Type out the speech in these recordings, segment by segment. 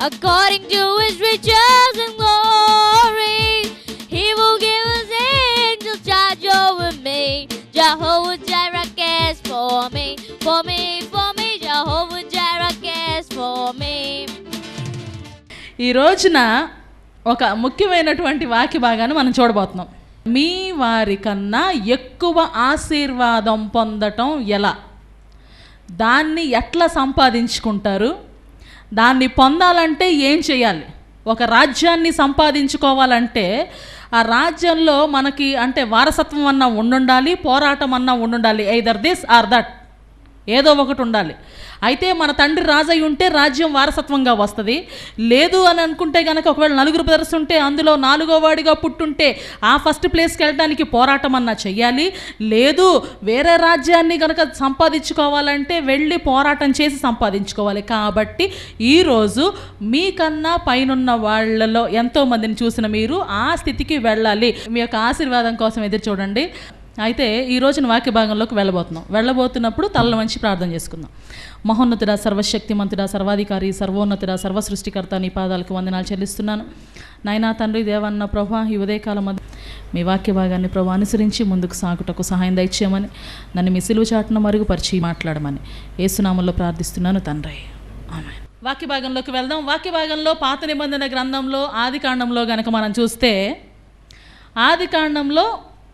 according to His riches and glory. He will give His angels charge over me. Jehovah Jireh cares for me, for me, for me. Jehovah Jireh cares for me. ఈ రోజున ఒక ముఖ్యమైనటువంటి వాక్య భాగాన్ని మనం చూడబోతున్నాం మీ వారి కన్నా ఎక్కువ ఆశీర్వాదం పొందటం ఎలా దాన్ని ఎట్లా సంపాదించుకుంటారు దాన్ని పొందాలంటే ఏం చేయాలి? ఒక రాజ్యాన్ని సంపాదించుకోవాలంటే ఆ రాజ్యంలో మనకి అంటే వారసత్వం అన్నా ఉండుండాలి పోరాటం అన్నా ఉండుండాలి. ఐదర్ దిస్ ఆర్ దట్ ఏదో ఒకటి ఉండాలి. అయితే మన తండ్రి రాజయ్య ఉంటే రాజ్యం వారసత్వంగా వస్తుంది. లేదు అని అనుకుంటే కనుక ఒకవేళ నలుగురు బ్రదర్స్ ఉంటే అందులో నాలుగో వాడిగా పుట్టుంటే ఆ ఫస్ట్ ప్లేస్కి వెళ్ళడానికి పోరాటం అన్నా చెయ్యాలి. లేదు వేరే రాజ్యాన్ని కనుక సంపాదించుకోవాలంటే వెళ్ళి పోరాటం చేసి సంపాదించుకోవాలి. కాబట్టి ఈరోజు మీకన్నా పైనున్న వాళ్ళలో ఎంతోమందిని చూసిన మీరు ఆ స్థితికి వెళ్ళాలి. మీ యొక్క ఆశీర్వాదం కోసం ఎదురు చూడండి. అయితే ఈ రోజున వాక్య భాగంలోకి వెళ్ళబోతున్నాం. వెళ్ళబోతున్నప్పుడు తల్ల మంచి ప్రార్థన చేసుకుందాం. మహోన్నతుడ సర్వశక్తిమంతుడ సర్వాధికారి సర్వోన్నతుడ సర్వ సృష్టికర్త నీ పాదాలకు వందనాలు చెల్లిస్తున్నాను. నాయనా తండ్రి దేవన్న ప్రభా ఈ ఉదయకాలం మధ్య మీ వాక్య భాగాన్ని ప్రభు అనుసరించి ముందుకు సాగుటకు సహాయం దయచేయమని నన్ను మీ సిలువ చాటున మరుగుపరిచి మాట్లాడమని ఏసునామంలో ప్రార్థిస్తున్నాను తండ్రి. ఆమె వాక్య భాగంలోకి వెళ్దాం. వాక్య భాగంలో పాత నిబంధన గ్రంథంలో ఆది కాండంలో గనక మనం చూస్తే ఆది కాండంలో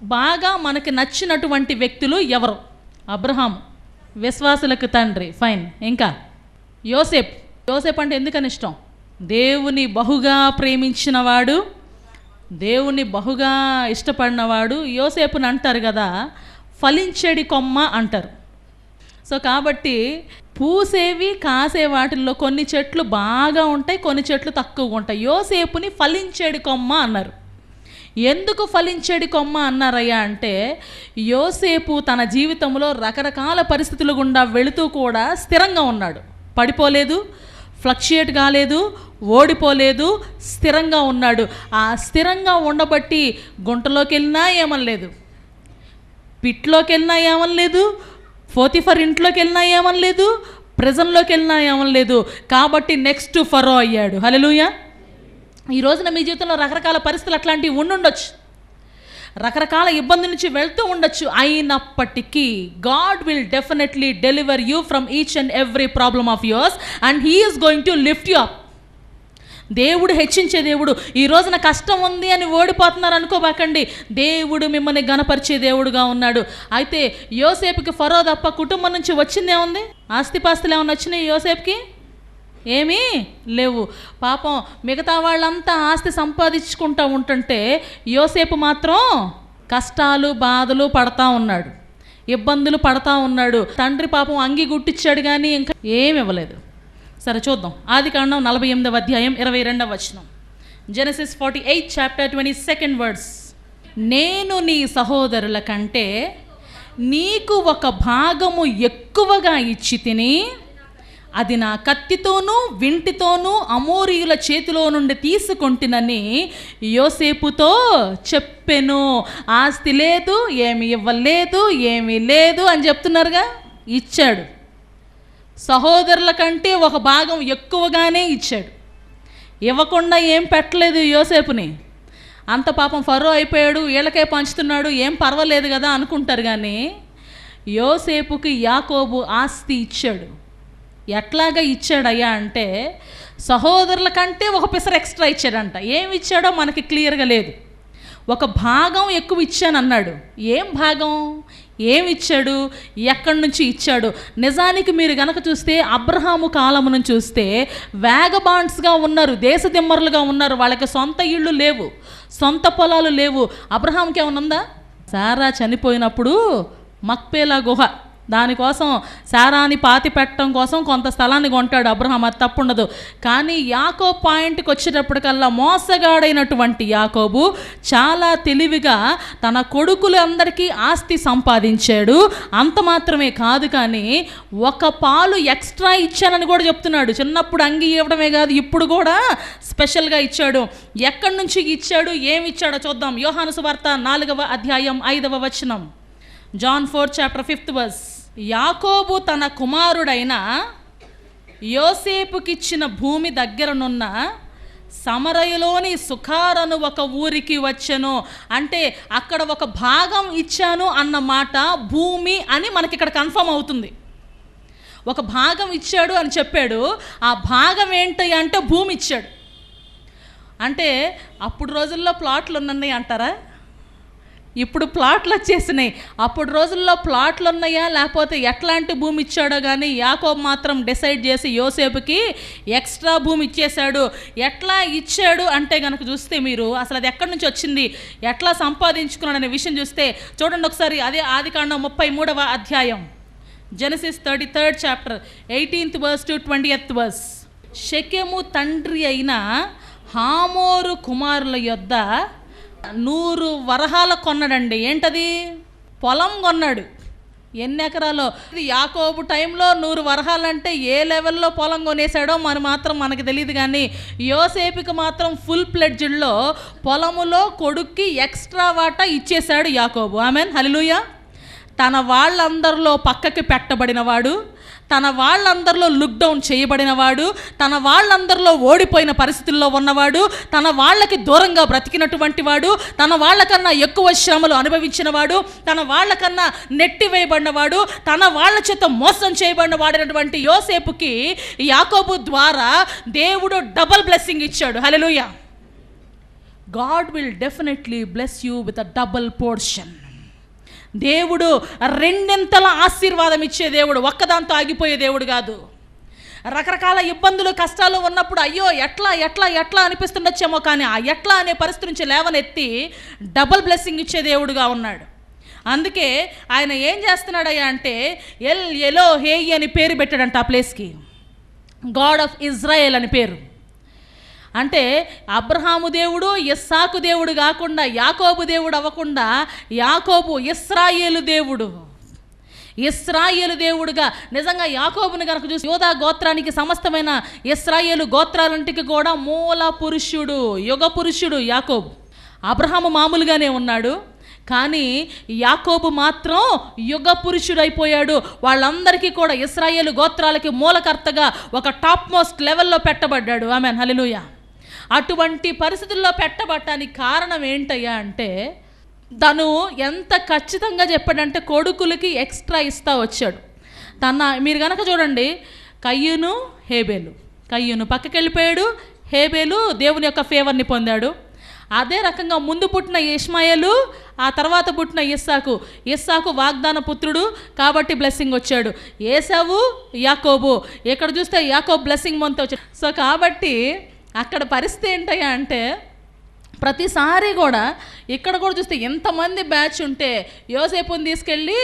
బాగా మనకి నచ్చినటువంటి వ్యక్తులు ఎవరు? అబ్రహాం విశ్వాసులకు తండ్రి. ఫైన్. ఇంకా? యోసేప్. యోసేప్ అంటే ఎందుకని ఇష్టం? దేవుని బహుగా ప్రేమించినవాడు దేవుని బహుగా ఇష్టపడినవాడు యోసేపుని అంటారు కదా ఫలించేడి కొమ్మ అంటారు. సో కాబట్టి పూసేవి కాసే వాటిల్లో కొన్ని చెట్లు బాగా ఉంటాయి కొన్ని చెట్లు తక్కువగా ఉంటాయి. యోసేపుని ఫలించేడి కొమ్మ అన్నారు. ఎందుకు ఫలించేడు కొమ్మ అన్నారయ్యా అంటే యోసేపు తన జీవితంలో రకరకాల పరిస్థితులు గుండా వెళుతూ కూడా స్థిరంగా ఉన్నాడు. పడిపోలేదు ఫ్లక్చుయేట్ కాలేదు ఓడిపోలేదు స్థిరంగా ఉన్నాడు. ఆ స్థిరంగా ఉండబట్టి గుంటలోకి వెళ్ళినా ఏమనలేదు పిట్లోకి వెళ్ళినా ఏమనలేదు ఫోతిఫర్ ఇంట్లోకి వెళ్ళినా ఏమనలేదు ప్రెజంలోకి వెళ్ళినా ఏమనలేదు. కాబట్టి నెక్స్ట్ ఫరో అయ్యాడు. హలో ఈ రోజున మీ జీవితంలో రకరకాల పరిస్థితులు అట్లాంటివి ఉండుండొచ్చు. రకరకాల ఇబ్బంది నుంచి వెళ్తూ ఉండొచ్చు. అయినప్పటికీ God will definitely deliver you from each and every problem of yours and he's going to lift you up. దేవుడు హెచ్చించే దేవుడు. ఈ రోజున కష్టం ఉంది అని ఓడిపోతున్నారు అనుకోబాకండి. దేవుడు మిమ్మల్ని గణపరిచే దేవుడుగా ఉన్నాడు. అయితే యోసేపుకి ఫరో తప్ప కుటుంబం నుంచి వచ్చిందేముంది ఆస్తిపాస్తులు ఏమైనా వచ్చినాయి యోసేపుకి? ఏమీ లేవు. పాపం మిగతా వాళ్ళంతా ఆస్తి సంపాదించుకుంటూ ఉంటుంటే యోసేపు మాత్రం కష్టాలు బాధలు పడతా ఉన్నాడు. ఇబ్బందులు పడతా ఉన్నాడు. తండ్రి పాపం అంగి గుట్టించాడు కానీ ఇంకా ఏమి ఇవ్వలేదు. సరే చూద్దాం. ఆది కాండం నలభై ఎనిమిదవ అధ్యాయం ఇరవై రెండవ వచనం. Genesis forty eight chapter twenty second words నేను నీ సహోదరుల కంటే నీకు ఒక భాగము ఎక్కువగా ఇచ్చి తిని అది నా కత్తితోనూ వింటితోనూ అమోరియుల చేతిలో నుండి తీసుకొంటినని యోసేపుతో చెప్పెను. ఆస్తి లేదు ఏమి ఇవ్వలేదు ఏమీ లేదు అని చెప్తున్నారుగా? ఇచ్చాడు. సహోదరుల కంటే ఒక భాగం ఎక్కువగానే ఇచ్చాడు. ఇవ్వకుండా ఏం పెట్టలేదు యోసేపుని. అంత పాపం ఫరో అయిపోయాడు వీళ్ళకే పంచుతున్నాడు ఏం పర్వాలేదు కదా అనుకుంటారు కానీ యోసేపుకి యాకోబు ఆస్తి ఇచ్చాడు. ఎట్లాగా ఇచ్చాడయ్యా అంటే సహోదరుల కంటే ఒక పిసర్ ఎక్స్ట్రా ఇచ్చాడంట. ఏమి ఇచ్చాడో మనకి క్లియర్గా లేదు. ఒక భాగం ఎక్కువ ఇచ్చాను అన్నాడు ఏం భాగం? ఏం ఇచ్చాడు? ఎక్కడి నుంచి ఇచ్చాడు? నిజానికి మీరు గనక చూస్తే అబ్రహాము కాలమును చూస్తే వేగబాండ్స్గా ఉన్నారు దేశదిమ్మరులుగా ఉన్నారు. వాళ్ళకి సొంత ఇళ్ళు లేవు సొంత పొలాలు లేవు. అబ్రహాంకి ఏమన్నా ఉందా? సారా చనిపోయినప్పుడు మక్పేలా గుహ. దానికోసం సారాని పాతి పెట్టడం కోసం కొంత స్థలాన్ని కొంటాడు అబ్రహం అది తప్పుండదు. కానీ యాకో పాయింట్కి వచ్చేటప్పటికల్లా మోసగాడైనటువంటి యాకోబు చాలా తెలివిగా తన కొడుకులందరికీ ఆస్తి సంపాదించాడు. అంత మాత్రమే కాదు కానీ ఒక పాలు ఎక్స్ట్రా ఇచ్చానని కూడా చెప్తున్నాడు. చిన్నప్పుడు అంగి ఇవ్వడమే కాదు ఇప్పుడు కూడా స్పెషల్గా ఇచ్చాడు. ఎక్కడి నుంచి ఇచ్చాడు ఏమి ఇచ్చాడో చూద్దాం. యోహాను సువార్త నాలుగవ అధ్యాయం ఐదవ వచనం. John four chapter fifth verse. యాకోబు తన కుమారుడైన యోసేపుకిచ్చిన భూమి దగ్గరనున్న సమరయలోని సుఖారను ఒక ఊరికి వచ్చాను. అంటే అక్కడ ఒక భాగం ఇచ్చాను అన్న మాట భూమి అని మనకి ఇక్కడ కన్ఫర్మ్ అవుతుంది. ఒక భాగం ఇచ్చాడు అని చెప్పాడు. ఆ భాగం ఏంటి అంటే భూమి ఇచ్చాడు. అంటే అప్పుడు రోజుల్లో ప్లాట్లు ఉన్నాయి అంటారా? ఇప్పుడు ప్లాట్లు వచ్చేసినాయి. అప్పుడు రోజుల్లో ప్లాట్లు ఉన్నాయా లేకపోతే ఎట్లాంటి భూమి ఇచ్చాడో కానీ యాకోబ్ మాత్రం డిసైడ్ చేసి యోసేపుకి ఎక్స్ట్రా భూమి ఇచ్చేశాడు. ఎట్లా ఇచ్చాడు అంటే కనుక చూస్తే మీరు అసలు అది ఎక్కడి నుంచి వచ్చింది? ఎట్లా సంపాదించుకున్నాడు అనే విషయం చూస్తే చూడండి ఒకసారి అదే ఆదికాండం ముప్పై మూడవ అధ్యాయం. Genesis thirty third chapter eighteenth verse to twenty eighth verse షకెము తండ్రి అయిన హామోరు కుమారుల యొద్ద నూరు వరహాల కొన్నాడండి. ఏంటది? పొలం కొన్నాడు. ఎన్ని ఎకరాలో? యాకోబు టైంలో నూరు వరహాలంటే ఏ లెవెల్లో పొలం కొనేసాడో మరి మాత్రం మనకి తెలియదు కానీ యోసేపుకి మాత్రం ఫుల్ ప్లెడ్జ్డ్లో పొలములో కొడుక్కి ఎక్స్ట్రా వాటా ఇచ్చేశాడు యాకోబు. ఆమెన్. హలిలుయ తన వాళ్ళందరిలో పక్కకి పెట్టబడినవాడు. తన వాళ్ళందరిలో లుక్ డౌన్ చేయబడినవాడు తన వాళ్ళందరిలో ఓడిపోయిన పరిస్థితుల్లో ఉన్నవాడు తన వాళ్ళకి దూరంగా బ్రతికినటువంటి వాడు తన వాళ్ళకన్నా ఎక్కువ శ్రమలు అనుభవించినవాడు తన వాళ్ళకన్నా నెట్టివేయబడినవాడు తన వాళ్ళ చేత మోసం చేయబడిన వాడినటువంటి యోసేపుకి యాకోబు ద్వారా దేవుడు డబల్ బ్లెస్సింగ్ ఇచ్చాడు. హల్లెలూయా God will definitely bless you with a double portion దేవుడు రెండింతల ఆశీర్వాదం ఇచ్చే దేవుడు. ఒక్కదాంతో ఆగిపోయే దేవుడు కాదు. రకరకాల ఇబ్బందులు కష్టాలు ఉన్నప్పుడు అయ్యో ఎట్లా ఎట్లా ఎట్లా అనిపిస్తుండొచ్చేమో కానీ ఆ ఎట్లా అనే పరిస్థితి నుంచి లేవనెత్తి డబుల్ బ్లెస్సింగ్ ఇచ్చే దేవుడుగా ఉన్నాడు. అందుకే ఆయన ఏం చేస్తున్నాడయ్యా అంటే ఎల్ ఎలో హేయి అని పేరు పెట్టాడంట ఆ ప్లేస్కి. గాడ్ ఆఫ్ ఇజ్రాయెల్ అని పేరు. అంటే అబ్రహాము దేవుడు ఇస్సాకు దేవుడు కాకుండా యాకోబు దేవుడు అవ్వకుండా యాకోబు ఇస్రాయేలు దేవుడు. ఇస్రాయేలు దేవుడుగా నిజంగా యాకోబుని కనుక చూసి యోధా గోత్రానికి సమస్తమైన ఇస్రాయేలు గోత్రాలంటికి కూడా మూల పురుషుడు యుగ పురుషుడు యాకోబు. అబ్రహాము మామూలుగానే ఉన్నాడు కానీ యాకోబు మాత్రం యుగ పురుషుడైపోయాడు. వాళ్ళందరికీ కూడా ఇస్రాయేలు గోత్రాలకి మూలకర్తగా ఒక టాప్ మోస్ట్ లెవెల్లో పెట్టబడ్డాడు. ఆమెన్. హలిలుయా అటువంటి పరిస్థితుల్లో పెట్టబట్టడానికి కారణం ఏంటయ్యా అంటే తను ఎంత ఖచ్చితంగా చెప్పాడంటే కొడుకులకి ఎక్స్ట్రా ఇస్తా వచ్చాడు. తన మీరు కనుక చూడండి కయ్యూను హేబేలు. కయ్యూను పక్కకి వెళ్ళిపోయాడు హేబేలు దేవుని యొక్క ఫేవర్ని పొందాడు. అదే రకంగా ముందు పుట్టిన ఇష్మాయలు ఆ తర్వాత పుట్టిన ఇస్సాకు. ఇస్సాకు వాగ్దాన పుత్రుడు కాబట్టి బ్లెస్సింగ్ వచ్చాడు. ఏసావు యాకోబు. ఇక్కడ చూస్తే యాకోబు బ్లెస్సింగ్ మొంత వచ్చాడు. సో కాబట్టి అక్కడ పరిస్థితి ఏంటయ్యా అంటే ప్రతిసారి కూడా ఇక్కడ కూడా చూస్తే ఎంతమంది బ్యాచ్ ఉంటే యోసేపుని తీసుకెళ్ళి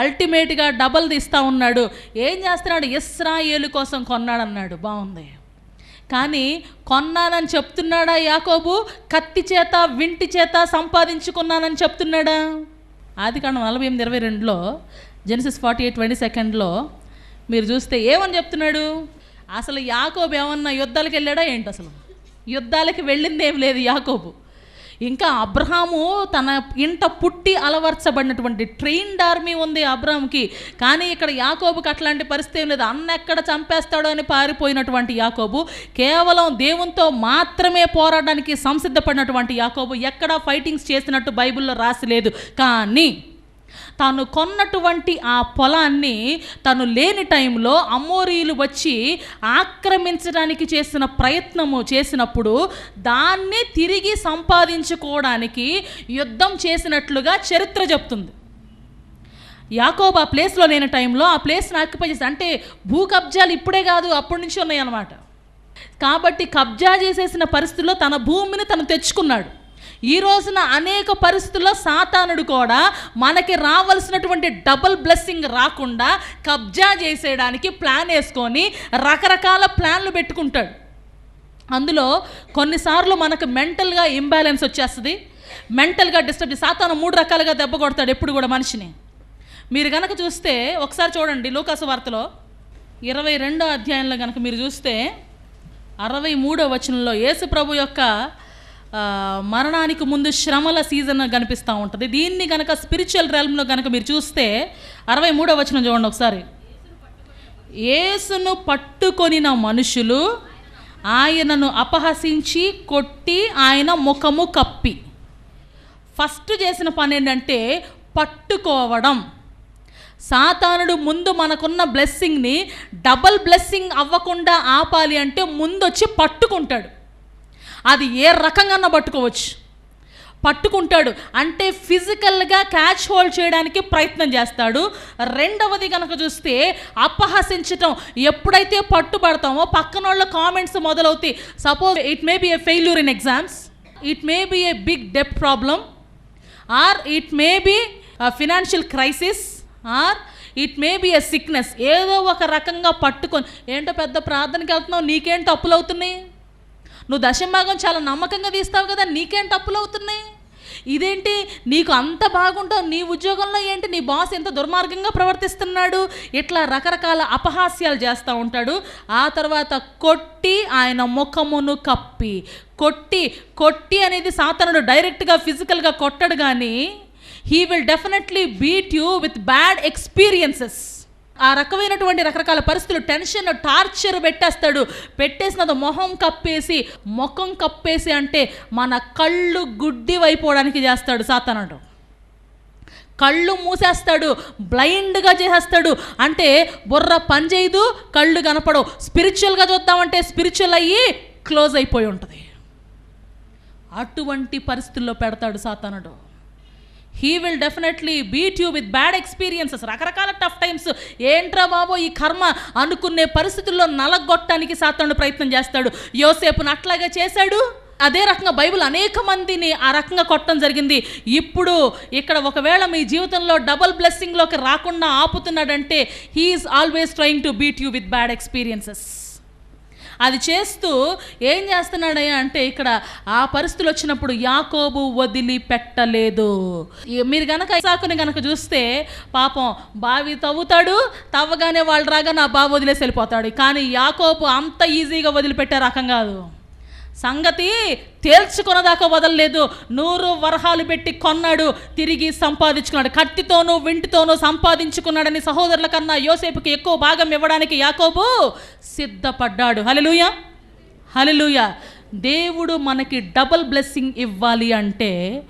అల్టిమేట్గా డబల్ తీస్తూ ఉన్నాడు. ఏం చేస్తున్నాడు? ఇస్రాయేలు కోసం కొన్నాడన్నాడు. బాగుంది. కానీ కొన్నానని చెప్తున్నాడా యాకోబు? కత్తి చేత వింటి చేత సంపాదించుకున్నానని చెప్తున్నాడా? ఆది కాండం నలభై ఎనిమిది ఇరవై రెండులో జెనిసిస్ ఫార్టీ ఎయిట్ ట్వంటీ సెకండ్లో మీరు చూస్తే ఏమని చెప్తున్నాడు? అసలు యాకోబు ఏమన్నా యుద్ధాలకు వెళ్ళాడా ఏంటి అసలు? యుద్ధాలకి వెళ్ళింది ఏం లేదు యాకోబు. ఇంకా అబ్రహాము తన ఇంట పుట్టి అలవర్చబడినటువంటి ట్రైన్డ్ ఆర్మీ ఉంది అబ్రహాంకి కానీ ఇక్కడ యాకోబుకి అట్లాంటి పరిస్థితి ఏం లేదు. అన్న ఎక్కడ చంపేస్తాడో అని పారిపోయినటువంటి యాకోబు కేవలం దేవునితో మాత్రమే పోరాడడానికి సంసిద్ధపడినటువంటి యాకోబు ఎక్కడ ఫైటింగ్స్ చేసినట్టు బైబిల్లో రాసి లేదు. కానీ తాను కొన్నటువంటి ఆ పొలాన్ని తను లేని టైంలో అమ్మోరీలు వచ్చి ఆక్రమించడానికి చేసిన ప్రయత్నము చేసినప్పుడు దాన్ని తిరిగి సంపాదించుకోవడానికి యుద్ధం చేసినట్లుగా చరిత్ర చెప్తుంది. యాకోబు ఆ ప్లేస్లో లేని టైంలో ఆ ప్లేస్ని ఆక్యుపై చేసి అంటే భూ కబ్జాలు ఇప్పుడే కాదు అప్పటి నుంచి ఉన్నాయన్నమాట. కాబట్టి కబ్జా చేసేసిన పరిస్థితుల్లో తన భూమిని తను తెచ్చుకున్నాడు. ఈ రోజున అనేక పరిస్థితుల్లో సాతానుడు కూడా మనకి రావాల్సినటువంటి డబుల్ బ్లెస్సింగ్ రాకుండా కబ్జా చేసేయడానికి ప్లాన్ వేసుకొని రకరకాల ప్లాన్లు పెట్టుకుంటాడు. అందులో కొన్నిసార్లు మనకు మెంటల్గా ఇంబ్యాలెన్స్ వచ్చేస్తుంది. మెంటల్గా డిస్టర్బ్ సాతాను మూడు రకాలుగా దెబ్బ కొడతాడు ఎప్పుడు కూడా మనిషిని. మీరు కనుక చూస్తే ఒకసారి చూడండి లూకాసు వార్తలో ఇరవై రెండో అధ్యాయంలో కనుక మీరు చూస్తే అరవై మూడో వచనంలో యేసు ప్రభు యొక్క మరణానికి ముందు శ్రమల సీజన్ కనిపిస్తూ ఉంటుంది. దీన్ని కనుక స్పిరిచువల్ రెల్మ్లో కనుక మీరు చూస్తే అరవై మూడో వచనం చూడండి ఒకసారి. యేసును పట్టుకొనిన మనుషులు ఆయనను అపహసించి కొట్టి ఆయన ముఖము కప్పి. ఫస్ట్ చేసిన పని ఏంటంటే పట్టుకోవడం. సాతానుడు ముందు మనకున్న బ్లెస్సింగ్ని డబల్ బ్లెస్సింగ్ అవ్వకుండా ఆపాలి అంటే ముందు వచ్చి పట్టుకుంటాడు. అది ఏ రకంగా పట్టుకోవచ్చు. పట్టుకుంటాడు. అంటే ఫిజికల్గా క్యాచ్ హోల్డ్ చేయడానికి ప్రయత్నం చేస్తాడు. రెండవది కనుక చూస్తే అపహసించటం. ఎప్పుడైతే పట్టుబడతామో పక్కన వాళ్ళ కామెంట్స్ మొదలవుతాయి. Suppose it may be a failure in exams. It may be a big debt problem or it may be financial crisis. Or it may be a sickness. ఏదో ఒక రకంగా పట్టుకొని ఏంటో పెద్ద ప్రార్థనకి వెళ్తున్నావు నీకేంటి తప్పులు అవుతున్నాయి నువ్వు దశంభాగం చాలా నమ్మకంగా తీస్తావు కదా నీకేంటి తప్పులు అవుతున్నాయి? ఇదేంటి? నీకు అంత బాగుంటావు నీ ఉద్యోగంలో ఏంటి? నీ బాస్ ఎంత దుర్మార్గంగా ప్రవర్తిస్తున్నాడు? ఇట్లా రకరకాల అపహాస్యాలు చేస్తూ ఉంటాడు. ఆ తర్వాత కొట్టి ఆయన ముఖమును కప్పి కొట్టి కొట్టి అనేది సాతనుడు డైరెక్ట్గా ఫిజికల్గా కొట్టడు కానీ he will definitely beat you with bad experiences ఆ రకమైనటువంటి రకరకాల పరిస్థితులు టెన్షన్ టార్చర్ పెట్టేస్తాడు. పెట్టేసినది మొహం కప్పేసి ముఖం కప్పేసి అంటే మన కళ్ళు గుడ్డివైపోవడానికి చేస్తాడు సాతానుడు. కళ్ళు మూసేస్తాడు బ్లైండ్గా చేసేస్తాడు. అంటే బుర్ర పనిచేయదు కళ్ళు కనపడవు. స్పిరిచువల్గా చూద్దామంటే స్పిరిచువల్ అయ్యి క్లోజ్ అయిపోయి ఉంటుంది. అటువంటి పరిస్థితుల్లో పెడతాడు సాతానుడు. He will definitely beat you with bad experiences రకరకాల టఫ్ టైమ్స్ ఏంట్రా బాబో ఈ కర్మ? అనుకునే పరిస్థితుల్లో నలగొట్టడానికి సాతాను ప్రయత్నం చేస్తాడు. యోసేపును అట్లాగే చేశాడు. అదే రకంగా బైబిల్ అనేక మందిని ఆ రకంగా కొట్టడం జరిగింది. ఇప్పుడు ఇక్కడ ఒకవేళ మీ జీవితంలో డబుల్ బ్లెస్సింగ్లోకి రాకుండా ఆపుతున్నాడంటే he's always trying to beat you with bad experiences అది చేస్తూ ఏం చేస్తున్నాడయ్యా అంటే ఇక్కడ ఆ పరిస్థితులు వచ్చినప్పుడు యాకోబు వదిలి పెట్టలేదు మీరు గనక ఇసాకుని గనక చూస్తే పాపం బావి తవ్వుతాడు తవ్వగానే వాళ్ళు రాగా నా బావి వదిలేసి వెళ్ళిపోతాడు. కానీ యాకోబు అంత ఈజీగా వదిలిపెట్టే రకం కాదు. సంగతి తేల్చుకున్నదాకా వదలలేదు. నూరు వరహాలు పెట్టి కొన్నాడు తిరిగి సంపాదించుకున్నాడు. కత్తితోనూ వింటితోనూ సంపాదించుకున్నాడని సహోదరుల కన్నా యోసేపుకి ఎక్కువ భాగం ఇవ్వడానికి యాకోబు సిద్ధపడ్డాడు. హలలుయ హలలుయ దేవుడు మనకి డబల్ బ్లెస్సింగ్ ఇవ్వాలి అంటే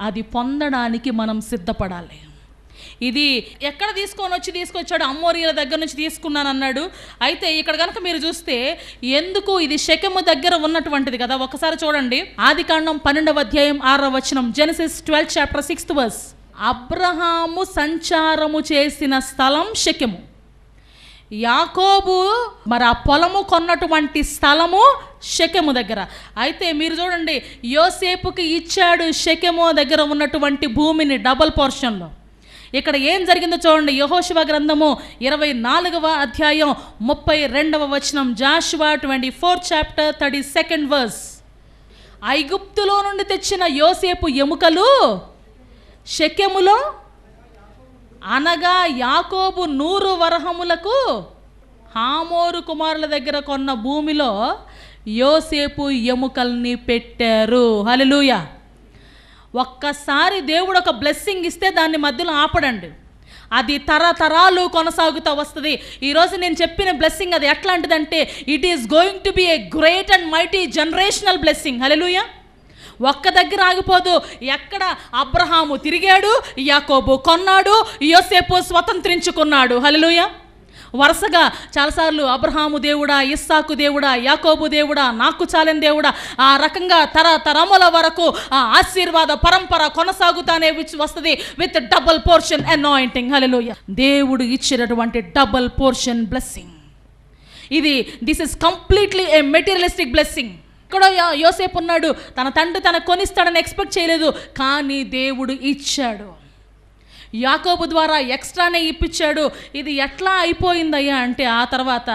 అది పొందడానికి మనం సిద్ధపడాలి. ఇది ఎక్కడ తీసుకొని వచ్చి తీసుకొచ్చాడు? అమ్మోరియల దగ్గర నుంచి తీసుకున్నాను అన్నాడు అయితే ఇక్కడ కనుక మీరు చూస్తే ఎందుకు ఇది శకము దగ్గర ఉన్నటువంటిది కదా? ఒకసారి చూడండి. ఆది కాండం పన్నెండవ అధ్యాయం ఆరవ వచనం. Genesis twelfth chapter sixth verse Abraham సంచారము చేసిన స్థలం శకెము యాకోబు మరి ఆ పొలము కొన్నటువంటి స్థలము శకము దగ్గర. అయితే మీరు చూడండి యోసేపుకి ఇచ్చాడు శకెము దగ్గర ఉన్నటువంటి భూమిని డబల్ పోర్షన్లో ఇక్కడ ఏం జరిగిందో చూడండి. యహోశివ గ్రంథము ఇరవై నాలుగవ అధ్యాయం ముప్పై రెండవ వచనం. Joshua twenty four chapter thirty second verse. ఐగుప్తులో నుండి తెచ్చిన యోసేపు ఎముకలు శక్యములో అనగా యాకోబు నూరు వరహములకు హామోరు కుమారుల దగ్గర కొన్న భూమిలో యోసేపు ఎముకల్ని పెట్టారు. హల్లెలూయా. ఒక్కసారి దేవుడు ఒక బ్లెస్సింగ్ ఇస్తే దాన్ని మధ్యలో ఆపడండి. అది తరతరాలు కొనసాగుతూ వస్తుంది. ఈరోజు నేను చెప్పిన బ్లెస్సింగ్ అది ఎట్లాంటిదంటే it is going to be a great and mighty generational blessing హల్లెలూయా ఒక్క దగ్గర ఆగిపోదు. ఎక్కడ అబ్రహాము తిరిగాడు యాకోబు కొన్నాడు యోసేపు స్వతంత్రించుకున్నాడు. హల్లెలూయా వరుసగా చాలాసార్లు అబ్రహాము దేవుడా ఇస్సాకు దేవుడా యాకోబు దేవుడా నాకు చాలిన దేవుడా ఆ రకంగా తరతరముల వరకు ఆ ఆశీర్వాద పరంపర కొనసాగుతానే వస్తుంది విత్ డబుల్ పోర్షన్ అనాయింటింగ్. హల్లెలూయా. దేవుడు ఇచ్చినటువంటి డబుల్ పోర్షన్ బ్లెస్సింగ్. ఇది this is completely a materialistic blessing. ఎక్కడో యోసేపు ఉన్నాడు తన తండ్రి తన కొనిస్తాడని ఎక్స్పెక్ట్ చేయలేదు కానీ దేవుడు ఇచ్చాడు. యాకోబు ద్వారా ఎక్స్ట్రానే ఇప్పించాడు. ఇది ఎట్లా అయిపోయిందయ్యా అంటే ఆ తర్వాత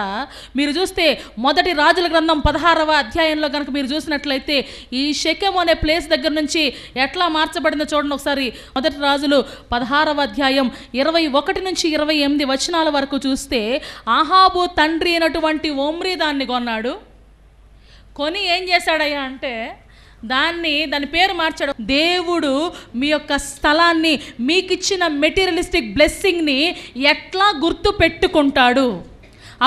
మీరు చూస్తే మొదటి రాజుల గ్రంథం పదహారవ అధ్యాయంలో కనుక మీరు చూసినట్లయితే ఈ శకం అనే ప్లేస్ దగ్గర నుంచి ఎట్లా మార్చబడిందో చూడండి ఒకసారి. మొదటి రాజులు పదహారవ అధ్యాయం ఇరవై ఒకటి నుంచి ఇరవై ఎనిమిది వచనాల వరకు చూస్తే ఆహాబు తండ్రి అయినటువంటి ఓమ్రి దాన్ని కొన్నాడు. కొని ఏం చేశాడయ్యా అంటే దాన్ని దాని పేరు మార్చాడు. దేవుడు మీ యొక్క స్థలాన్ని మీకు ఇచ్చిన మెటీరియలిస్టిక్ బ్లెస్సింగ్ని ఎట్లా గుర్తు పెట్టుకుంటాడు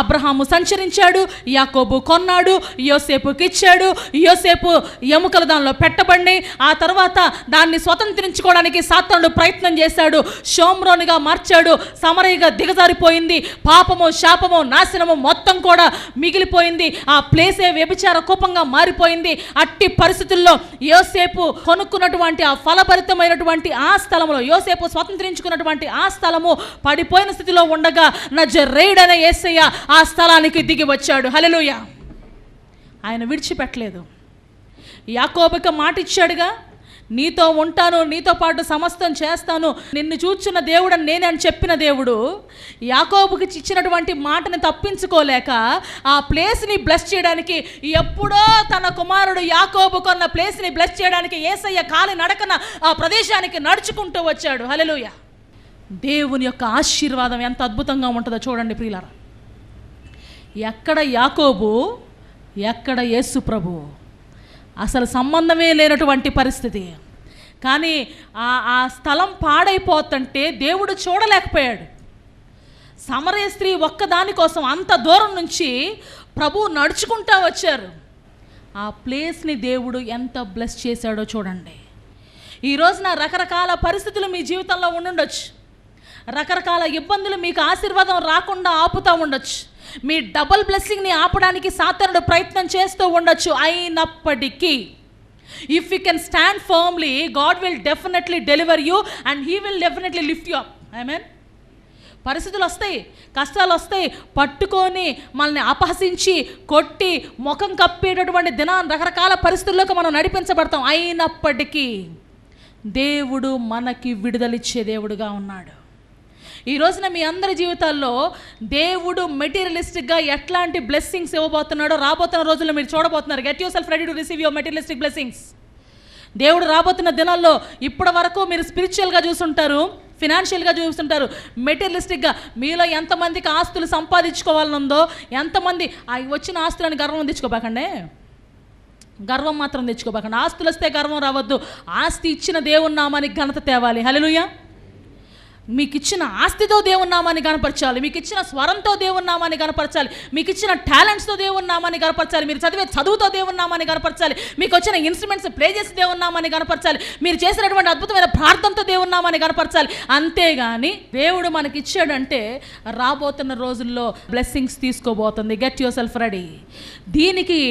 అబ్రహాము సంచరించాడు యాకోబు కొన్నాడు యోసేపుకి ఇచ్చాడు. యోసేపు ఎముకలు దానిలో పెట్టబడి ఆ తర్వాత దాన్ని స్వతంత్రించుకోవడానికి సాతానుడు ప్రయత్నం చేశాడు. షోమ్రోనిగా మార్చాడు సమరయ్యగా దిగజారిపోయింది. పాపము శాపము నాశనము మొత్తం కూడా మిగిలిపోయింది. ఆ ప్లేసే వ్యభిచార కూపంగా మారిపోయింది. అట్టి పరిస్థితుల్లో యోసేపు కొనుక్కున్నటువంటి ఆ ఫలభరితమైనటువంటి ఆ స్థలంలో యోసేపు స్వతంత్రించుకున్నటువంటి ఆ స్థలము పడిపోయిన స్థితిలో ఉండగా నజరేయుడనే యేసయ్య ఆ స్థలానికి దిగి వచ్చాడు. హల్లెలూయా. ఆయన విడిచిపెట్టలేదు. యాకోబుకి మాట ఇచ్చాడుగా నీతో ఉంటాను నీతో పాటు సమస్తం చేస్తాను. నిన్ను చూచున్న దేవుడు నేనే అని చెప్పిన దేవుడు యాకోబుకి ఇచ్చినటువంటి మాటని తప్పించుకోలేక ఆ ప్లేస్ని బ్లెస్ చేయడానికి ఎప్పుడో తన కుమారుడు యాకోబు కొన్న ప్లేస్ని బ్లెస్ చేయడానికి ఏసయ్య కాలి నడకన ఆ ప్రదేశానికి నడుచుకుంటూ వచ్చాడు. హలలుయ దేవుని యొక్క ఆశీర్వాదం ఎంత అద్భుతంగా ఉంటుందో చూడండి ప్రియులారా. ఎక్కడ యాకోబు ఎక్కడ యేసు ప్రభు? అసలు సంబంధమే లేనటువంటి పరిస్థితి. కానీ ఆ ఆ స్థలం పాడైపోతుంటే దేవుడు చూడలేకపోయాడు. సమరయ స్త్రీ ఒక్కదాని కోసం అంత దూరం నుంచి ప్రభు నడుచుకుంటా వచ్చారు. ఆ ప్లేస్ని దేవుడు ఎంత బ్లెస్ చేశాడో చూడండి. ఈ రోజున రకరకాల పరిస్థితులు మీ జీవితంలో ఉండుండొచ్చు. రకరకాల ఇబ్బందులు మీకు ఆశీర్వాదం రాకుండా ఆపుతూ ఉండొచ్చు. మీ డబుల్ బ్లెస్సింగ్ని ఆపడానికి సాతనుడు ప్రయత్నం చేస్తూ ఉండొచ్చు. అయినప్పటికీ if you can stand firmly God will definitely deliver you and he will definitely lift you up I mean పరిస్థితులు వస్తాయి కష్టాలు వస్తాయి పట్టుకొని మనల్ని అపహసించి కొట్టి ముఖం కప్పేటటువంటి దినా రకరకాల పరిస్థితుల్లోకి మనం నడిపించబడతాం. అయినప్పటికీ దేవుడు మనకి విడుదలిచ్చే దేవుడుగా ఉన్నాడు. ఈ రోజున మీ అందరి జీవితాల్లో దేవుడు మెటీరియలిస్టిక్గా ఎట్లాంటి బ్లెస్సింగ్స్ ఇవ్వబోతున్నాడో రాబోతున్న రోజుల్లో మీరు చూడబోతున్నారు. Get yourself ready to receive your materialistic blessings దేవుడు రాబోతున్న దినాల్లో ఇప్పటి వరకు మీరు స్పిరిచువల్గా చూసుంటారు ఫినాన్షియల్గా చూస్తుంటారు మెటీరియలిస్టిక్గా మీలో ఎంతమందికి ఆస్తులు సంపాదించుకోవాలని ఉందో ఎంతమంది వచ్చిన ఆస్తులని గర్వం తెచ్చుకోబాకండి. గర్వం మాత్రం తెచ్చుకోబాకండి. ఆస్తులు వస్తే గర్వం రావద్దు. ఆస్తి ఇచ్చిన దేవుని నామానికి ఘనత తేవాలి. హలో మీకు ఇచ్చిన ఆస్తితో దేవుని నామాన్ని కనపరచాలి మీకు ఇచ్చిన స్వరంతో దేవుని నామాన్ని కనపరచాలి మీకు ఇచ్చిన టాలెంట్స్తో దేవుని నామాన్ని కనపరచాలి మీరు చదివే చదువుతో దేవుని నామాన్ని కనపరచాలి మీకు వచ్చిన ఇన్స్ట్రుమెంట్స్ ప్లే చేసి దేవుని నామాన్ని కనపరచాలి మీరు చేసినటువంటి అద్భుతమైన ప్రార్థనతో దేవుని నామాన్ని కనపరచాలి. అంతేగాని దేవుడు మనకి ఇచ్చాడంటే రాబోతున్న రోజుల్లో బ్లెస్సింగ్స్ తీసుకోబోతుంది. గెట్ యువర్ సెల్ఫ్ రెడీ దీనికి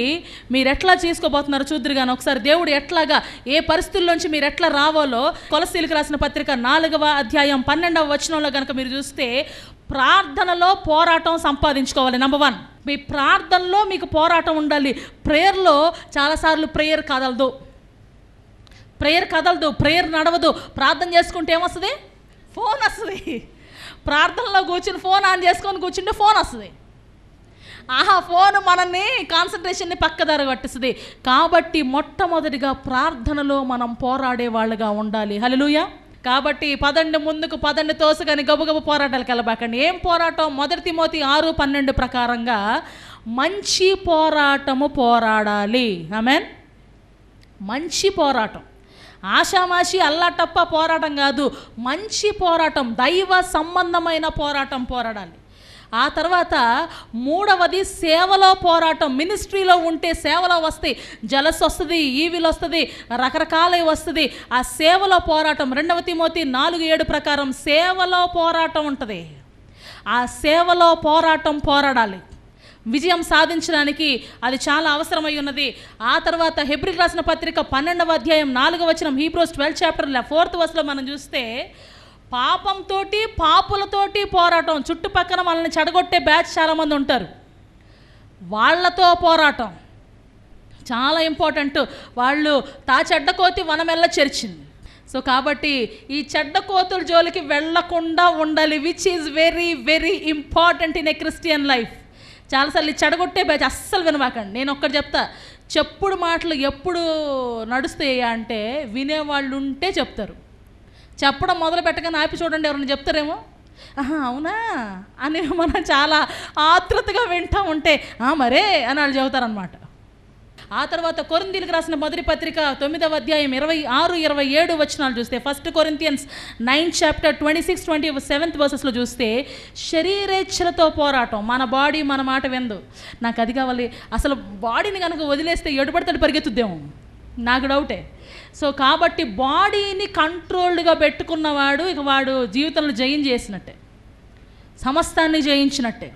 మీరు ఎట్లా చేసుకోబోతున్నారు చూద్దరు కానీ ఒకసారి దేవుడు ఎట్లాగా ఏ పరిస్థితుల్లోంచి మీరు ఎట్లా రావాలో కొలసీలకు రాసిన పత్రిక నాలుగవ అధ్యాయం పన్నెండు పన్నెండవ వచనంలో కనుక మీరు చూస్తే ప్రార్థనలో పోరాటం సంపాదించుకోవాలి నెంబర్ వన్ మీ ప్రార్థనలో మీకు పోరాటం ఉండాలి. ప్రేయర్లో చాలాసార్లు ప్రేయర్ కదలదు. ప్రేయర్ కదలదు ప్రేయర్ నడవదు. ప్రార్థన చేసుకుంటే ఏమొస్తుంది? ఫోన్ వస్తుంది. ప్రార్థనలో కూర్చుని ఫోన్ ఆన్ చేసుకొని కూర్చుంటే ఫోన్ వస్తుంది. ఆహా ఫోన్ మనల్ని కాన్సన్ట్రేషన్ని పక్కదారి పట్టిస్తుంది. కాబట్టి మొట్టమొదటిగా ప్రార్థనలో మనం పోరాడే వాళ్ళుగా ఉండాలి. హలో కాబట్టి పదండు ముందుకు పదండి తోసుకొని గబుగబు పోరాటాలకు వెళ్ళబాకండి ఏం పోరాటం? మొదటి తిమోతి ఆరు పన్నెండు ప్రకారంగా మంచి పోరాటము పోరాడాలి. ఆమెన్? మంచి పోరాటం. ఆషామాషి అల్లాటప్ప పోరాటం కాదు మంచి పోరాటం దైవ సంబంధమైన పోరాటం పోరాడాలి. ఆ తర్వాత మూడవది సేవలో పోరాటం. మినిస్ట్రీలో ఉంటే సేవలో వస్తాయి జలస్ వస్తుంది ఈవిలు వస్తుంది రకరకాలవి వస్తుంది. ఆ సేవలో పోరాటం. రెండవ తిమోతి నాలుగు ఏడు ప్రకారం సేవలో పోరాటం ఉంటుంది. ఆ సేవలో పోరాటం పోరాడాలి. విజయం సాధించడానికి అది చాలా అవసరమై ఉన్నది. ఆ తర్వాత హెబ్రిల్ రాసిన పత్రిక పన్నెండవ అధ్యాయం నాలుగవ వచనం హీబ్రోస్ ట్వెల్వ్ చాప్టర్ ఫోర్త్ వర్స్లో మనం చూస్తే పాపంతోటి పాపులతోటి పోరాటం. చుట్టుపక్కల మనల్ని చెడగొట్టే బ్యాచ్ చాలామంది ఉంటారు. వాళ్ళతో పోరాటం. చాలా ఇంపార్టెంట్ వాళ్ళు తా చెడ్డ కోతి వనమెల్ల చెరిచింది. సో కాబట్టి ఈ చెడ్డ కోతుల జోలికి వెళ్ళకుండా ఉండాలి which is very very important in a Christian life చాలాసార్లు ఈ చెడగొట్టే బ్యాచ్ అస్సలు వినమాకండి నేను ఒక్కటి చెప్తా. చెప్పుడు మాటలు ఎప్పుడు నడుస్తాయి అంటే వినేవాళ్ళు ఉంటే చెప్తారు. చెప్పడం మొదలు పెట్టగానే ఆపి చూడండి ఎవరైనా చెప్తారేమో. ఆహా అవునా? అని మనం చాలా ఆతృతగా వింటూ ఉంటే "ఆ, మరే అని వాళ్ళు చెబుతారనమాట ఆ తర్వాత కొరిందీలకు రాసిన మొదటి పత్రిక తొమ్మిదవ అధ్యాయం ఇరవై ఆరు ఇరవై ఏడు వచనాలు చూస్తే first Corinthians nine chapter twenty six twenty seventh వర్సెస్లో చూస్తే శరీరేచ్ఛలతో పోరాటం మన బాడీ మన మాట విందు నాకు అది కావాలి. అసలు బాడీని కనుక వదిలేస్తే ఎడుపడతాడు పరిగెత్తుద్దేమో? నాకు డౌటే. సో కాబట్టి బాడీని కంట్రోల్డ్గా పెట్టుకున్నవాడు ఇక వాడు జీవితంలో జయం చేసినట్టే సమస్తాన్ని జయించినట్టే.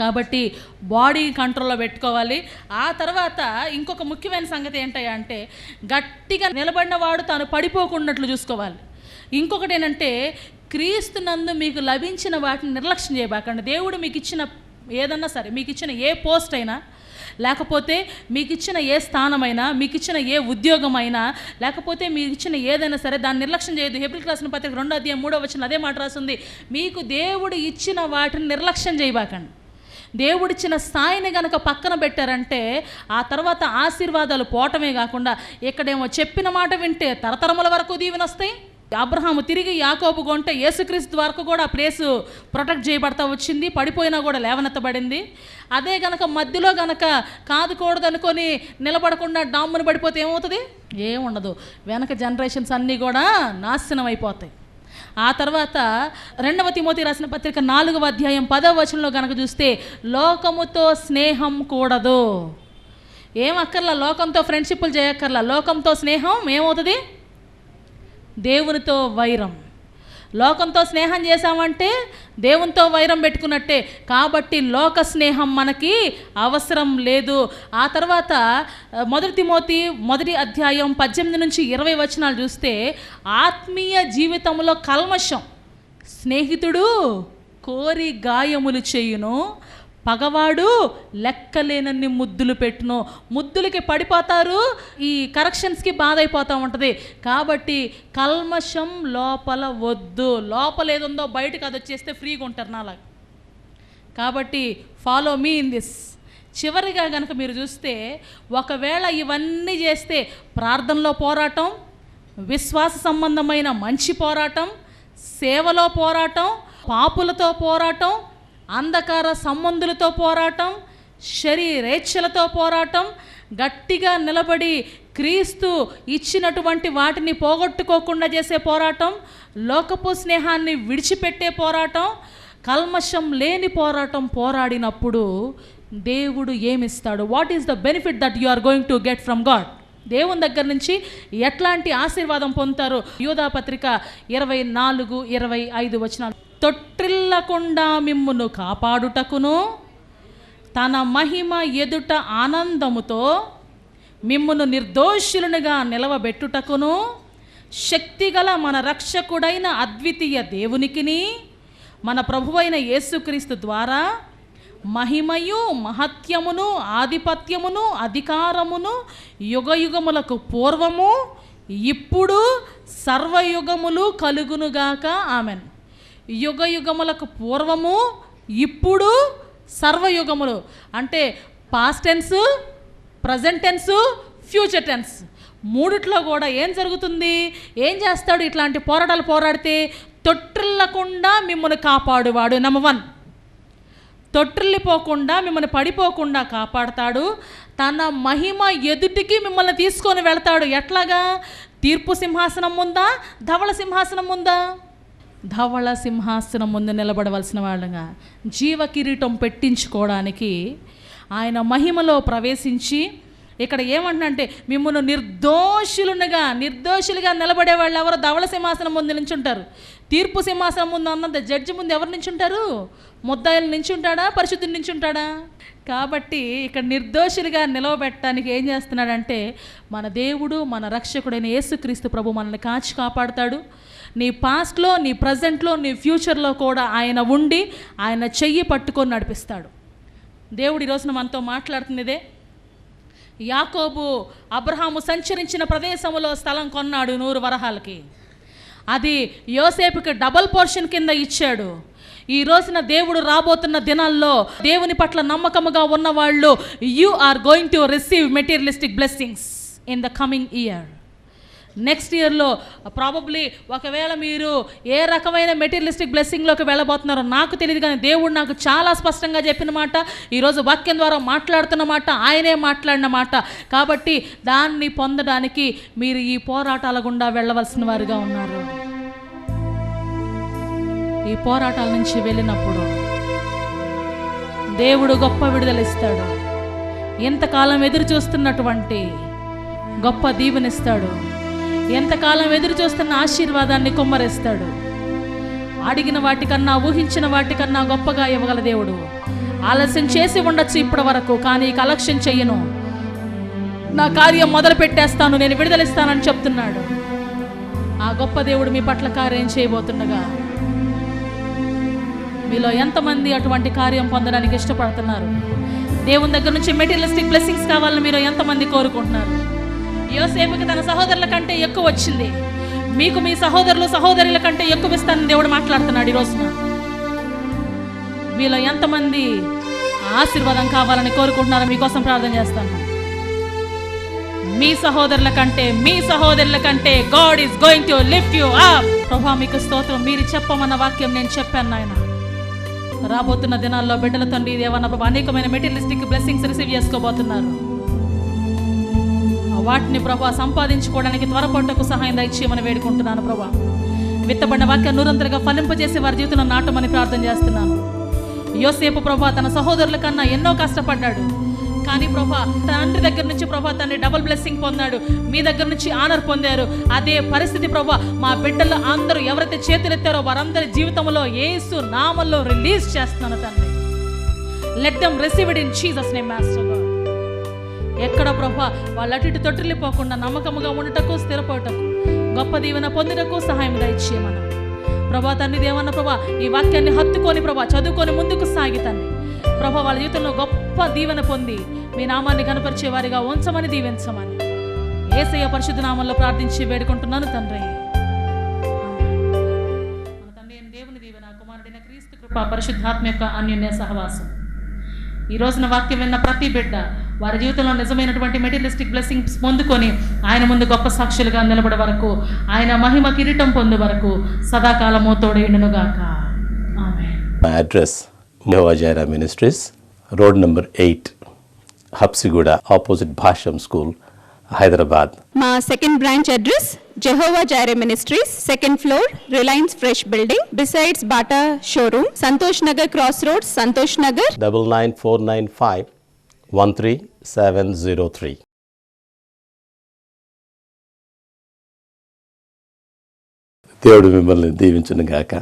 కాబట్టి బాడీ కంట్రోల్లో పెట్టుకోవాలి. ఆ తర్వాత ఇంకొక ముఖ్యమైన సంగతి ఏంటయ్యా అంటే గట్టిగా నిలబడినవాడు తాను పడిపోకున్నట్లు చూసుకోవాలి. ఇంకొకటి ఏంటంటే క్రీస్తు నందు మీకు లభించిన వాటిని నిర్లక్ష్యం చేయబాకండి. దేవుడు మీకు ఇచ్చిన ఏదన్నా సరే మీకు ఇచ్చిన ఏ పోస్ట్ అయినా లేకపోతే మీకు ఇచ్చిన ఏ స్థానమైనా మీకు ఇచ్చిన ఏ ఉద్యోగమైనా లేకపోతే మీకు ఇచ్చిన ఏదైనా సరే దాన్ని నిర్లక్ష్యం చేయదు హెబ్రిల్ రాసిన పత్రిక రెండో అధ్యాయం మూడో వచ్చిన అదే మాట రాస్తుంది మీకు దేవుడు ఇచ్చిన వాటిని నిర్లక్ష్యం చేయబాకండి. దేవుడిచ్చిన స్థాయిని గనక పక్కన పెట్టారంటే ఆ తర్వాత ఆశీర్వాదాలు పోవటమే కాకుండా ఇక్కడేమో చెప్పిన మాట వింటే తరతరముల వరకు దీవెనొస్తాయి. అబ్రహాము తిరిగి యాకోబు కొంటే యేసుక్రీస్తు వరకు కూడా ఆ ప్లేసు ప్రొటెక్ట్ చేయబడతా వచ్చింది పడిపోయినా కూడా లేవనెత్తబడింది. అదే గనక మధ్యలో గనక కాదుకూడదు అనుకొని నిలబడకుండా డామ్మును పడిపోతే ఏమవుతుంది? ఏముండదు వెనక జనరేషన్స్ అన్నీ కూడా నాశనం అయిపోతాయి. ఆ తర్వాత రెండవ తిమోతి రాసిన పత్రిక నాలుగవ అధ్యాయం పదవ వచనంలో కనుక చూస్తే లోకముతో స్నేహం కూడదు. ఏం అక్కర్లా? లోకంతో ఫ్రెండ్షిప్లు చేయక్కర్లా? లోకంతో స్నేహం ఏమవుతుంది? దేవునితో వైరం. లోకంతో స్నేహం చేశామంటే దేవునితో వైరం పెట్టుకున్నట్టే. కాబట్టి లోక స్నేహం మనకి అవసరం లేదు. ఆ తర్వాత మొదటి తిమోతి మొదటి అధ్యాయం పద్దెనిమిది నుంచి ఇరవై వచనాలు చూస్తే ఆత్మీయ జీవితంలో కల్మషం స్నేహితుడు కోరి గాయములు చేయును పగవాడు లెక్కలేనన్ని ముద్దులు పెట్టును. ముద్దులకి పడిపోతారు ఈ కరెక్షన్స్కి బాధ అయిపోతూ ఉంటుంది. కాబట్టి కల్మషం లోపల వద్దు. లోపల ఏదుందో బయటకు అది వచ్చేస్తే ఫ్రీగా ఉంటారు నాలా కాబట్టి ఫాలో మీ ఇన్ దిస్ చివరిగా కనుక మీరు చూస్తే ఒకవేళ ఇవన్నీ చేస్తే ప్రార్థనలో పోరాటం విశ్వాస సంబంధమైన మంచి పోరాటం సేవలో పోరాటం పాపులతో పోరాటం అంధకార సంబంధులతో పోరాటం శరీరేచ్ఛలతో పోరాటం గట్టిగా నిలబడి క్రీస్తు ఇచ్చినటువంటి వాటిని పోగొట్టుకోకుండా చేసే పోరాటం లోకపు స్నేహాన్ని విడిచిపెట్టే పోరాటం కల్మషం లేని పోరాటం పోరాడినప్పుడు దేవుడు ఏమిస్తాడు? What is the benefit that you are going to get from God దేవుని దగ్గర నుంచి ఎట్లాంటి ఆశీర్వాదం పొందుతారు? యూదాపత్రిక ఇరవై నాలుగు ఇరవై ఐదు వచనాలు. తొట్టిల్లకుండా మిమ్మును కాపాడుటకును తన మహిమ ఎదుట ఆనందముతో మిమ్మును నిర్దోషులనుగా నిలవబెట్టుటకును శక్తిగల మన రక్షకుడైన అద్వితీయ దేవునికిని మన ప్రభువైన యేసుక్రీస్తు ద్వారా మహిమయు మహత్యమును ఆధిపత్యమును అధికారమును యుగయుగములకు పూర్వము ఇప్పుడు సర్వయుగములు కలుగునుగాక. ఆమెన్. యుగయుగములకు పూర్వము ఇప్పుడు సర్వయుగములు. అంటే past tense present tense future tense మూడిట్లో కూడా ఏం జరుగుతుంది? ఏం చేస్తాడు ఇట్లాంటి పోరాటాలు పోరాడితే? తొట్టిల్లకుండా మిమ్మల్ని కాపాడువాడు నెంబర్ వన్ తొట్టిల్లిపోకుండా మిమ్మల్ని పడిపోకుండా కాపాడతాడు. తన మహిమ ఎదుటికి మిమ్మల్ని తీసుకొని వెళ్తాడు. ఎట్లాగా? తీర్పు సింహాసనం ఉందా ధవళ సింహాసనం ఉందా ధవళ సింహాసనం ముందు నిలబడవలసిన వాళ్ళగా జీవ కిరీటం పెట్టించుకోవడానికి ఆయన మహిమలో ప్రవేశించి ఇక్కడ ఏమంటున్నంటే మిమ్మల్ని నిర్దోషులుగా నిర్దోషులుగా నిలబడే వాళ్ళు ఎవరు? ధవళ సింహాసనం ముందు నించుంటారు తీర్పు సింహాసనం ముందు అన్నంత జడ్జి ముందు ఎవరు నించుంటారు ముద్దాయిలు నించుంటాడా నుంచి నించుంటాడా కాబట్టి ఇక్కడ నిర్దోషులుగా నిలవబెట్టడానికి ఏం చేస్తున్నాడంటే మన దేవుడు మన రక్షకుడైన యేసుక్రీస్తు ప్రభు మనల్ని కాచి కాపాడుతాడు. నీ పాస్ట్లో నీ ప్రజెంట్లో నీ ఫ్యూచర్లో కూడా ఆయన ఉండి ఆయన చెయ్యి పట్టుకొని నడిపిస్తాడు. దేవుడు ఈరోజున మనతో మాట్లాడుతున్నదే యాకోబు అబ్రహాము సంచరించిన ప్రదేశంలో స్థలం కొన్నాడు నూరు వరహాలకి. అది యోసేపుకి డబల్ పోర్షన్ కింద ఇచ్చాడు. ఈ రోజున దేవుడు రాబోతున్న దినాల్లో దేవుని పట్ల నమ్మకముగా ఉన్నవాళ్ళు you are going to receive materialistic blessings in the coming year. Next ఇయర్లో ప్రాబబ్లీ ఒకవేళ మీరు ఏ రకమైన మెటీరియలిస్టిక్ బ్లెస్సింగ్లోకి వెళ్ళబోతున్నారో నాకు తెలియదు కానీ దేవుడు నాకు చాలా స్పష్టంగా చెప్పిన మాట ఈరోజు వాక్యం ద్వారా మాట్లాడుతున్న మాట ఆయనే మాట్లాడిన మాట. కాబట్టి దాన్ని పొందడానికి మీరు ఈ పోరాటాల గుండా వెళ్ళవలసిన వారుగా ఉన్నారు. ఈ పోరాటాల నుంచి వెళ్ళినప్పుడు దేవుడు గొప్ప విడుదలిస్తాడు ఇంతకాలం ఎదురు చూస్తున్నటువంటి గొప్ప దీవెనిస్తాడు ఎంతకాలం ఎదురు చూస్తున్న ఆశీర్వాదాన్ని కుమ్మరిస్తాడు. అడిగిన వాటికన్నా ఊహించిన వాటికన్నా గొప్పగా ఇవ్వగల దేవుడు. ఆలస్యం చేసి ఉండొచ్చు ఇప్పటి వరకు కానీ ఇక అలక్ష్యం చెయ్యను. నా కార్యం మొదలు పెట్టేస్తాను నేను విడుదలిస్తానని చెప్తున్నాడు. ఆ గొప్ప దేవుడు మీ పట్ల కార్యం చేయబోతుండగా మీలో ఎంతమంది అటువంటి కార్యం పొందడానికి ఇష్టపడుతున్నారు? దేవుని దగ్గర నుంచి మెటీరియలిస్టిక్ బ్లెస్సింగ్స్ కావాలని మీరు ఎంతమంది కోరుకుంటున్నారు? యోసేపుకి తన సహోదరుల కంటే ఎక్కువ వచ్చింది. మీకు మీ సహోదరులు సహోదరుల కంటే ఎక్కువ ఇస్తానని దేవుడు మాట్లాడుతున్నాడు ఈరోజు మీలో ఎంతమంది ఆశీర్వాదం కావాలని కోరుకుంటున్నారో మీకోసం ప్రార్థన చేస్తాను. మీ సహోదరుల కంటే మీ సహోదరుల కంటే God is going to lift you up ప్రభా మీకు స్తోత్రం మీరు చెప్పమన్న వాక్యం నేను చెప్పాను నాయన. రాబోతున్న దినాల్లో బిడ్డల తండ్రి దేవన్న ప్రభా అనేకమైన మెటీరియలిస్టిక్ బ్లెస్సింగ్స్ రిసీవ్ చేసుకోబోతున్నారు. వాటిని ప్రభా సంపాదించుకోవడానికి త్వరపడ్డకు సహాయం దయచేయమని వేడుకుంటున్నాను ప్రభా. విత్తబడిన వాక్యం నూరంతరగా ఫలింపజేసి వారి జీవితంలో నాటమని ప్రార్థన చేస్తున్నాను. యోసేపు ప్రభా తన సహోదరుల కన్నా ఎన్నో కష్టపడ్డాడు. కానీ ప్రభా తండ్రి దగ్గర నుంచి ప్రభా తండ్రి డబుల్ బ్లెస్సింగ్ పొందాడు. మీ దగ్గర నుంచి ఆనర్ పొందారు. అదే పరిస్థితి ప్రభా మా బిడ్డలు అందరూ ఎవరైతే చేతులెత్తారో వారందరి జీవితంలో ఏసు నామంలో రిలీజ్ చేస్తున్నాను తండ్రి. Let them received in Jesus name master God ఎక్కడ ప్రభా? వాళ్ళ అటు ఇటు తొట్టిల్లిపోకుండా నమ్మకముగా ఉండటకు స్థిరపడటకు గొప్ప దీవెన పొందుటకు సహాయం దయచేయమన్నా ప్రభా తండ్రి దేవన్న ప్రభా ఈ వాక్యాన్ని హత్తుకొని ప్రభా చదువుకొని ముందుకు సాగి తండ్రి. ప్రభా వాళ్ళ జీవితంలో గొప్ప దీవెన పొంది మీ నామాన్ని కనపరిచే వారిగా ఉంచమని దీవించమని. ఏసయ్య పరిశుద్ధ నామంలో ప్రార్థించి వేడుకుంటున్నాను తండ్రి. మన తండ్రి దేవుని దీవెన కుమారుడైన క్రీస్తు కృప పరిశుద్ధాత్మ యొక్క అన్యోన్య సహవాసం. ఈ రోజున వాక్యం విన్న ప్రతి బిడ్డ వారి జీవితంలో నిజమైనటువంటి మెటీరియలిస్టిక్ బ్లెస్సింగ్స్ పొందుకొని ఆయన ముందు గొప్ప సాక్షులుగా నిలబడే వరకు ఆయన మహిమ కిరీటం పొందే వరకు సదాకాలము తోడేయుడునుగాక ఆమె My address, Jehovah Ministries, road number 8, Hapsiguda, opposite Bhasham School, Hyderabad. మా second branch address Jehovah Jireh ministries second floor Reliance fresh building besides Bata showroom Santosh Nagar cross road Santosh Nagar double nine four nine five one three seven zero three దేవుడు మిమ్మల్ని దీవించను గాక